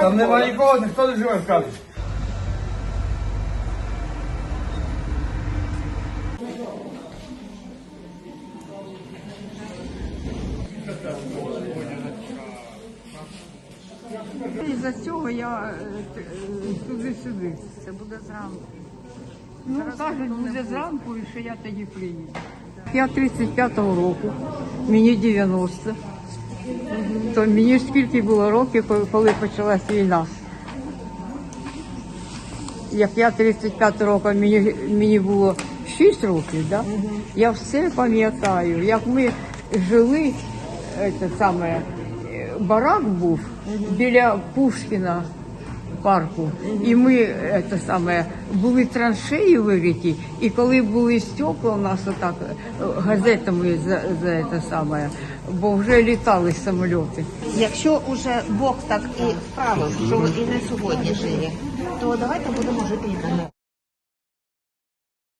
Там немає нікого, ніхто не живе в камері. Із-за цього я е, туди-сюди. Це буде зранку. Ну, кажуть, буде зранку, і що я тоді приїду. Я 35-го року, мені 90. То мені ж скільки було років, коли- почалась війна. Як я 35 року, мені, мені було 6 років, да? я все пам'ятаю, як ми жили, це саме, е, барак був біля Пушкіна парку. І ми це саме, були траншеї вириті, і коли були стекла у нас отак е, газетами за, за це саме, бо вже літали самоліти. Якщо уже Бог так і вправив, що і на сьогодні жили, то давайте будемо жити і далі.